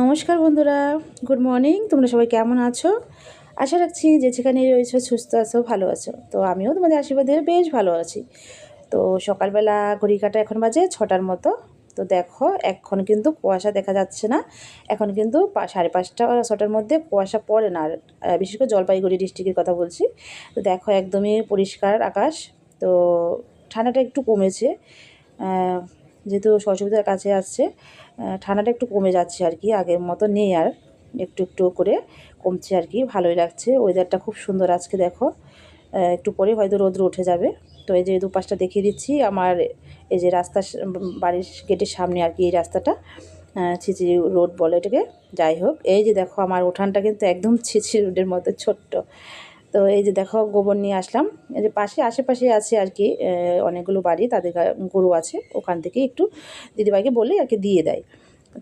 নমস্কার বন্ধুরা good morning তোমরা সবাই কেমন আছো? আশা রাখছি যে যেখানে রয়েছো সুস্থ আছো, ভালো আছো। তো আমিও তোমাদের আশীর্বাদে বেশ ভালো আছি। তো সকালবেলা ঘড়ি কাটা এখন বাজে ছটার মতো। তো দেখো, এখন কিন্তু কুয়াশা দেখা যাচ্ছে না। এখন কিন্তু সাড়ে পাঁচটা ছটার মধ্যে কুয়াশা পড়ে না। আর বিশেষ করে জলপাইগুড়ি ডিস্ট্রিক্টের কথা বলছি। তো দেখো, একদমই পরিষ্কার আকাশ। তো ঠান্ডাটা একটু কমেছে। যেহেতু সরস্বতীর কাছে আসছে ঠান্ডাটা একটু কমে যাচ্ছে আর কি, আগের মতো নেই আর, একটু একটু করে কমছে আর কি, ভালোই লাগছে ওয়েদারটা খুব সুন্দর আজকে দেখো একটু পরে হয়তো রোদ্র উঠে যাবে, তো এই যে দুপাশটা দেখিয়ে দিচ্ছি, আমার এই যে রাস্তার স- বাড়ির গেটের সামনে আর কি এই রাস্তাটা ছিচি রোড বলে এটাকে, যাই হোক, এই যে দেখো আমার উঠানটা কিন্তু একদম ছিচি রোডের মতো ছোট্ট তো এই যে দেখো, গোবর নিয়ে আসলাম। এই যে পাশে আশেপাশে আছে আর কি অনেকগুলো বাড়ি, তাদের গরু আছে। ওখান থেকে একটু দিদিভাইকে বলে আর কি দিয়ে দেয়।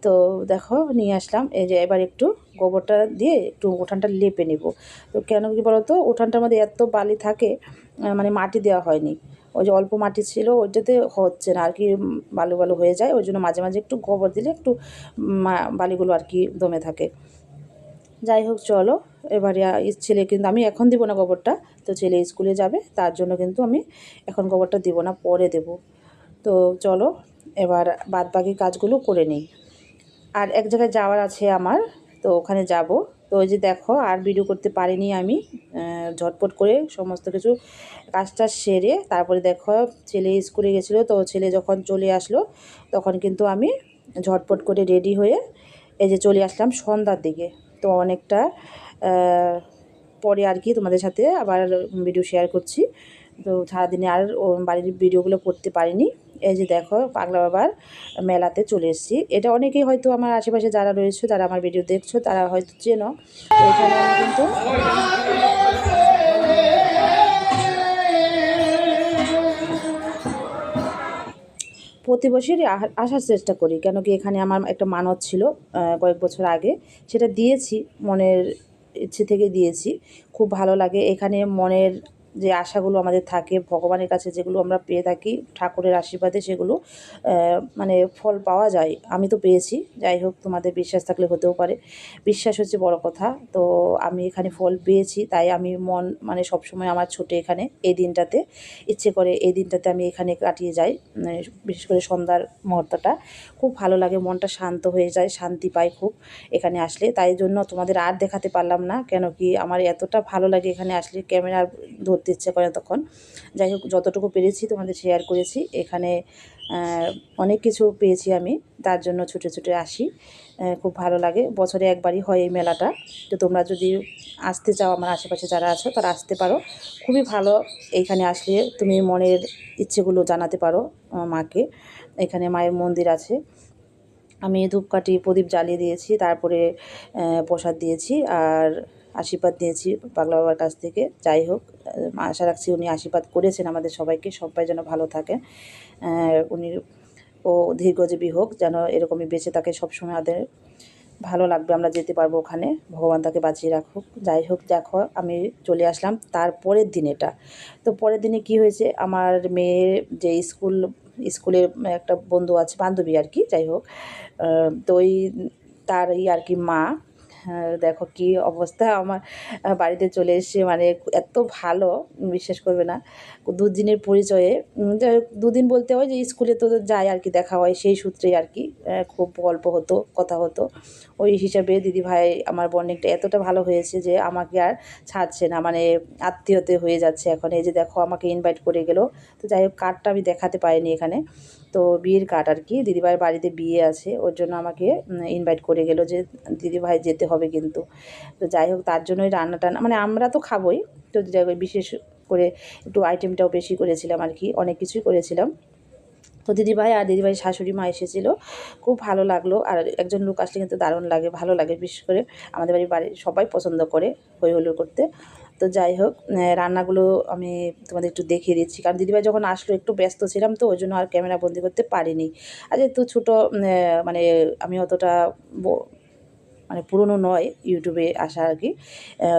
তো দেখো, নিয়ে আসলাম। এই যে এবার একটু গোবরটা দিয়ে একটু উঠানটা লেপে নেব। তো কেন কি বলতো, উঠানটার মধ্যে এত বালি থাকে মানে মাটি দেওয়া হয়নি। ওই যে অল্প মাটি ছিল, ওইটাতে হচ্ছে না। আর কি বালু বালু হয়ে যায়, ওই জন্য মাঝে মাঝে একটু গোবর দিলে একটু বালিগুলো আর কি দমে থাকে। যাই হোক, চলো। এবারে ছেলে কিন্তু, আমি এখন দিব না গোবরটা, তো ছেলে স্কুলে যাবে, তার জন্য কিন্তু আমি এখন গোবরটা দিব না, পরে দেব। তো চলো, এবার বাদ বাকি কাজগুলো করে নিই। আর এক জায়গায় যাওয়ার আছে আমার, তো ওখানে যাব। তো ওই যে দেখো, আর ভিডিও করতে পারিনি আমি ঝটপট করে সমস্ত কিছু কাজটা সেরে, তারপরে দেখো, ছেলে স্কুলে গেছিল, তো ছেলে যখন চলে আসলো, তখন কিন্তু আমি ঝটপট করে রেডি হয়ে, এই যে চলে আসলাম সন্ধ্যার দিকে। তো অনেকটা পরে আর কি তোমাদের সাথে আবার ভিডিও শেয়ার করছি। তো সারাদিনে আর বাড়ির ভিডিওগুলো করতে পারিনি। এই যে দেখো, পাগলা বাবার মেলাতে চলে এসেছি। এটা অনেকেই হয়তো আমার আশেপাশে যারা রয়েছে, তারা আমার ভিডিও দেখছ, তারা হয়তো চেনো। এখানে কিন্তু প্রতি বছরই আসার চেষ্টা করি, কেন কি এখানে আমার একটা মানত ছিল কয়েক বছর আগে। সেটা দিয়েছি, মনের ইচ্ছে থেকে দিয়েছি। খুব ভালো লাগে, এখানে মনের যে আশাগুলো আমাদের থাকে, ভগবানের কাছে যেগুলো আমরা পেয়ে থাকি, ঠাকুরের আশীর্বাদে সেগুলো মানে ফল পাওয়া যায়। আমি তো পেয়েছি, যাই হোক তোমাদের বিশ্বাস থাকলে হতেও পারে। বিশ্বাস হচ্ছে বড় কথা। তো আমি এখানে ফল পেয়েছি, তাই আমি মন মানে সবসময় আমার ছোটে এখানে এই দিনটাতে। ইচ্ছে করে এই দিনটাতে আমি এখানে কাটিয়ে যাই মানে বিশেষ করে সন্ধ্যার মুহূর্তটা। খুব ভালো লাগে, মনটা শান্ত হয়ে যায়, শান্তি পাই খুব এখানে আসলে। তাই জন্য তোমাদের আর দেখাতে পারলাম না, কেন কি আমার এতটা ভালো লাগে এখানে আসলে ক্যামেরা ধরতে। ইচ্ছে করে তখন। যাই হোক, যতটুকু পেরেছি তোমাদের শেয়ার করেছি। এখানে অনেক কিছু পেয়েছি আমি। তার জন্য ছুটে ছুটে আসি। খুব ভালো লাগে। বছরে একবারই হয় এই মেলাটা। তো তোমরা যদি আসতে চাও, আমার আশেপাশে যারা আছো, তারা আসতে পারো। খুবই ভালো এইখানে আসলে তুমি মনের ইচ্ছেগুলো জানাতে পারো মাকে। এখানে মায়ের মন্দির আছে। আমি ধূপকাঠি প্রদীপ জ্বালিয়ে দিয়েছি, তারপরে প্রসাদ দিয়েছি। আর আশীর্বাদ দিয়েছি পাগলা বাবার কাছ থেকে। যাই হোক, আশা রাখছি উনি আশীর্বাদ করেছেন আমাদের সবাইকে। সবাই যেন ভালো থাকে। উনি ও দীর্ঘজীবী হোক, যেন এরকমই বেঁচে থাকে। সবসময় আমাদের ভালো লাগবে, আমরা যেতে পারব ওখানে। ভগবান তাকে বাঁচিয়ে রাখুক। যাই হোক, দেখো, আমি চলে আসলাম তার পরের দিন এটা তো পরের দিনে কি হয়েছে, আমার মেয়ের যে স্কুল স্কুলের একটা বন্ধু আছে, বান্ধবী আর কি, যাই হোক তো ওই তারই আর কি মা দেখো কি অবস্থা। আমার বাড়িতে চলে এসে মানে এত ভালো বিশ্বাস করবে না। দুদিনের পরিচয়ে দুদিন বলতে হয় যে স্কুলে তো যায় আর কি, দেখা হয় সেই সূত্রে আর কি। খুব গল্প হতো, কথা হতো। ওই হিসাবে দিদি ভাই আমার বন্ডিংটা এতটা ভালো হয়েছে যে আমাকে আর ছাড়ছে না মানে আত্মীয়তে হয়ে যাচ্ছে এখন। এই যে দেখো, আমাকে ইনভাইট করে গেল। তো যাই হোক কার্ডটা আমি দেখাতে পারিনি এখানে। তো বিয়ের কার্ড আর কি। দিদিভাইয়ের বাড়িতে বিয়ে আছে, ওর জন্য আমাকে ইনভাইট করে গেল যে দিদিভাই যেতে হবে কিন্তু। তো যাই হোক, তার জন্যই রান্না টান্না মানে আমরা তো খাবোই। তো বিশেষ করে একটু আইটেমটাও বেশি করেছিলাম আর কি, অনেক কিছুই করেছিলাম। তো দিদিভাই আর দিদিভাই শাশুড়ি মা এসেছিল। খুব ভালো লাগল। আর একজন লোক আসলে কিন্তু দারুণ লাগে, ভালো লাগে বিশেষ করে। আমাদের বাড়ির বাড়ির সবাই পছন্দ করে হই হুল্লোড় করতে। তো যাই হোক রান্নাগুলো আমি তোমাদের একটু দেখিয়ে দিচ্ছি। কারণ দিদিভাই যখন আসলো একটু ব্যস্ত ছিলাম তো ওই জন্য আর ক্যামেরা বন্দি করতে পারিনি। আর যেহেতু ছোটো মানে আমি অতটা মানে পুরনো নয় ইউটিউবে আসা আর কি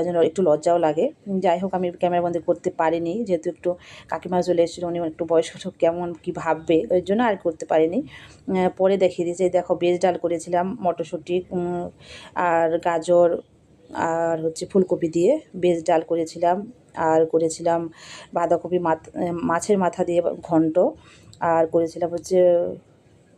জন্য একটু লজ্জাও লাগে। যাই হোক, আমি ক্যামেরাবন্দি করতে পারিনি, যেহেতু একটু কাকিমা চলে এসেছিল, উনি একটু বয়স্ক লোক, কেমন কি ভাববে, ওই জন্য আর করতে পারিনি। পরে দেখিয়ে দিয়েছে দেখো বেজ ডাল করেছিলাম, মটরশুঁটি আর গাজর আর হচ্ছে ফুলকপি দিয়ে বেজ ডাল করেছিলাম আর করেছিলাম বাঁধাকপি মাছের মাথা দিয়ে ঘন্ট আর করেছিলাম হচ্ছে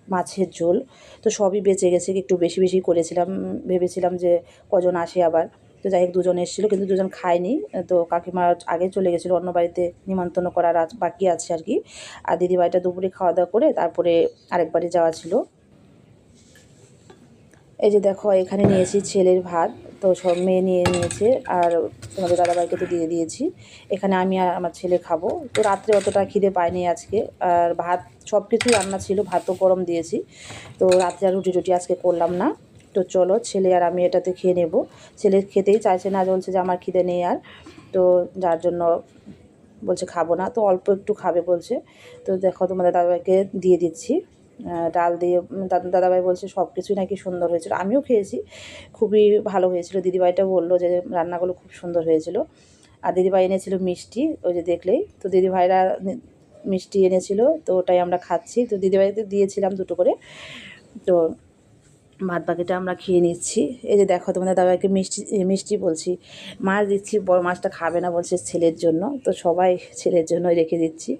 মাছের ঝোল। তো সবই বেঁচে গেছে, একটু বেশি বেশি করেছিলাম, ভেবেছিলাম যে কজন আসে আবার। তো যাই হোক, দুজন এসেছিল, কিন্তু দুজন খায়নি। তো কাকিমা আগে চলে গেছিল অন্য বাড়িতে নিমন্ত্রণ করার বাকি আছে আর কি। আর দিদিভাইটা দুপুরে খাওয়া দাওয়া করে তারপরে আরেক বাড়ি যাওয়া ছিল। এই যে দেখো, এখানে নিয়েছি ছেলের ভাত, তো সব মেয়ে নিয়ে নিয়েছে, আর তোমাদের দাদাভাইকে তো দিয়ে দিয়েছি। এখানে আমি আর আমার ছেলে খাব। তো রাত্রে অতটা খিদে পাইনি আজকে, আর ভাত সব কিছুই রান্না ছিল ভাতও গরম দিয়েছি। তো রাত্রে আর রুটি টুটি আজকে করলাম না। তো চলো, ছেলে আর আমি এটাতে খেয়ে নেব। ছেলে খেতেই চাইছে না, বলছে যে আমার খিদে নেই আর। তো যার জন্য বলছে খাব না, তো অল্প একটু খাবে বলছে। তো দেখো, তোমাদের দাদাভাইকে দিয়ে দিচ্ছি। ডাল দিয়ে দাদা, দাদাভাই বলছে সব কিছুই নাকি সুন্দর হয়েছিল। আমিও খেয়েছি, খুবই ভালো হয়েছিল। দিদিভাইটা বলল যে রান্নাগুলো খুব সুন্দর হয়েছিল। আর দিদিভাই এনেছিল মিষ্টি, ওই যে দেখলেই। তো দিদিভাইরা মিষ্টি এনেছিল, তো ওটাই আমরা খাচ্ছি। তো দিদিভাইকে দিয়েছিলাম দুটো করে। তো ভাত বাকিটা আমরা খেয়ে নিচ্ছি। এই যে দেখো, তোমাদের দাদাকে মিষ্টি মিষ্টি বলছি। মাছ দিচ্ছি, বড় মাছটা খাবে না বলছে ছেলের জন্য। তো সবাই ছেলের জন্যই রেখে দিচ্ছি।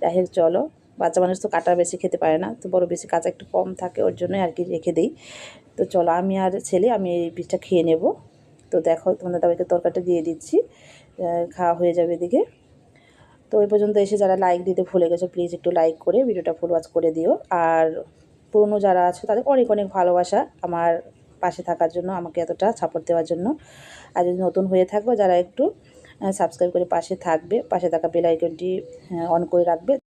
যাই হোক, চলো। বাচ্চা মানুষ তো কাটা বেশি খেতে পারে না, তো বড় বেশি কাঁচা একটু কম থাকে, ওর জন্যই আর কি রেখে দিই। তো চলো আমি আর ছেলে, আমি এই পিসটা খেয়ে নেব। তো দেখো, তোমাদের দাদাকে তরকারিটা দিয়ে দিচ্ছি খাওয়া হয়ে যাবে এদিকে। তো ওই পর্যন্ত এসে যারা লাইক দিতে ভুলে গেছো প্লিজ একটু লাইক করে ভিডিওটা ফুল ওয়াচ করে দিও। আর পুরনো যারা আছে, তাদের অনেক অনেক ভালোবাসা আমার পাশে থাকার জন্য, আমাকে এতটা সাপোর্ট দেওয়ার জন্য। আর যদি নতুন হয়ে থাকব যারা একটু সাবস্ক্রাইব করে পাশে থাকবে, পাশে থাকা বেল আইকনটি অন করে রাখবে।